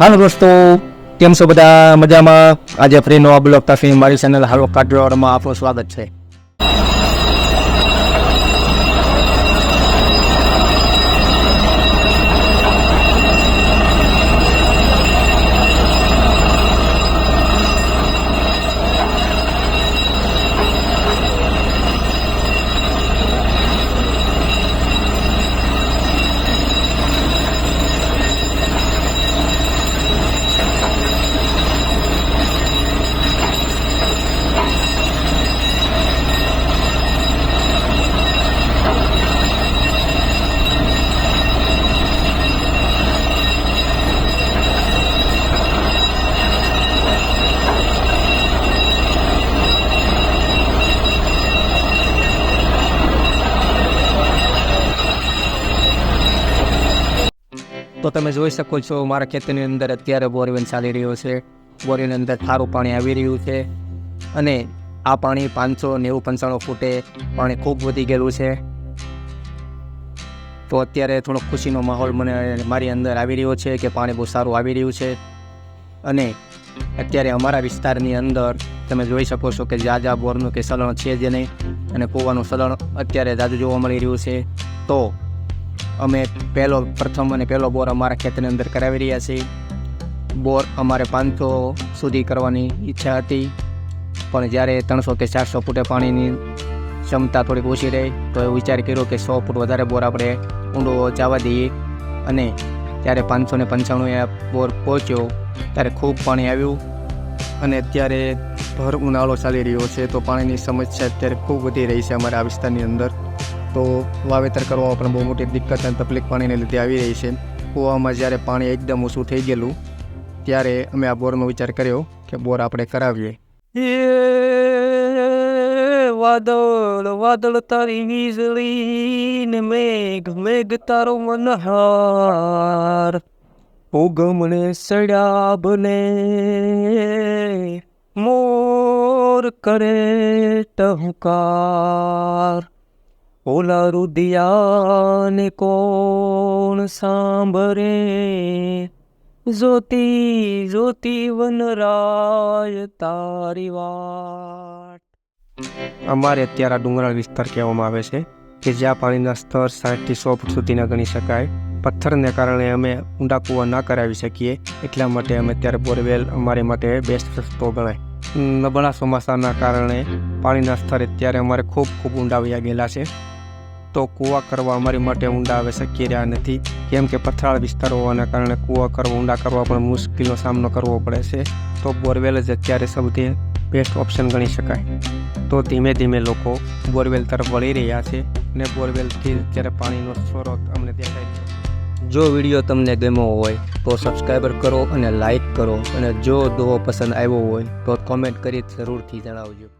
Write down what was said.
હાલો દોસ્તો, કેમ છો બધા? મજામાં? આજે ફ્રી આ બ્લોગ તરફી મારી ચેનલ હાલો કાઢવામાં આપનું સ્વાગત છે. તો તમે જોઈ શકો છો મારા ખેતરની અંદર અત્યારે બોરવેલ ચાલી રહ્યો છે. બોરવેલની અંદર સારું પાણી આવી રહ્યું છે અને આ પાણી પાંચસો નેવું પંચાણું ફૂટે પાણી ખૂબ વધી ગયેલું છે. તો અત્યારે થોડો ખુશીનો માહોલ મને મારી અંદર આવી રહ્યો છે કે પાણી બહુ સારું આવી રહ્યું છે. અને અત્યારે અમારા વિસ્તારની અંદર તમે જોઈ શકો છો કે જાજા બોરનું કે સલણ છે જ નહીં અને કૂવાનું સલણ અત્યારે જાજુ જોવા મળી રહ્યું છે. તો અમે પહેલો, પ્રથમ અને પહેલો બોર અમારા ખેતરની અંદર કરાવી રહ્યા છીએ. બોર અમારે પાંચસો સુધી કરવાની ઈચ્છા હતી, પણ જ્યારે ત્રણસો કે ચારસો ફૂટે પાણીની ક્ષમતા થોડીક ઓછી રહી, તો એ વિચાર કર્યો કે સો ફૂટ વધારે બોર આપણે ઊંડો જવા દઈએ. અને ત્યારે પાંચસો ને પંચાણું બોર પહોંચ્યો, ત્યારે ખૂબ પાણી આવ્યું. અને અત્યારે ભર ઉનાળો ચાલી રહ્યો છે, તો પાણીની સમસ્યા અત્યારે ખૂબ વધી રહી છે અમારા વિસ્તારની અંદર. તો વાવેતર કરવામાં પણ બહુ મોટી દિક્કત અને તકલીફ પાણીને લીધે આવી રહી છે. કૂવામાં જ્યારે પાણી એકદમ ઓછું થઈ ગયેલું, ત્યારે અમે આ બોરનો વિચાર કર્યો કે બોર આપણે કરાવીએ. વાદળ વાદળ તારી વીજળી ને મેઘ મેઘ તારો મનહાર. ઉગમણે સડ્યા બને મોર કરે ટહુકાર. ઓલા રુદિયાને કોણ સાંભળે જોતી જોતી વનરાય તારી વાટ. અમારે અત્યારે આ ડુંગરાળ વિસ્તાર કહેવામાં આવે છે કે જ્યાં પાણીના સ્તર સાઠથી સો ફૂટ સુધીના ગણી શકાય. પથ્થરને કારણે અમે ઊંડા કૂવા ના કરાવી શકીએ, એટલા માટે અમે અત્યારે બોરવેલ અમારી માટે બેસ્ટ રસ્તો ગણાય. નબળા ચોમાસાના કારણે પાણીના સ્તર અત્યારે અમારે ખૂબ ખૂબ ઊંડા વયા ગયેલા છે. તો કૂવા કરવા અમારી માટે ઊંડા આવે, શક્ય રહ્યા નથી. કેમ કે પથરાળ વિસ્તાર હોવાના કારણે કૂવા કરવા, ઊંડા કરવા પણ મુશ્કેલીનો સામનો કરવો પડે છે. તો બોરવેલ જ અત્યારે સૌથી બેસ્ટ ઓપ્શન ગણી શકાય. તો ધીમે ધીમે લોકો બોરવેલ તરફ વળી રહ્યા છે અને બોરવેલથી અત્યારે પાણીનો સ્ત્રોત અમને દેખાય છે. જો વીડિયો તમને ગમ્યો હોય તો સબસ્ક્રાઈબર કરો અને લાઈક કરો અને જો દોવો પસંદ આવ્યો હોય તો કોમેન્ટ કરી જરૂરથી જણાવજો.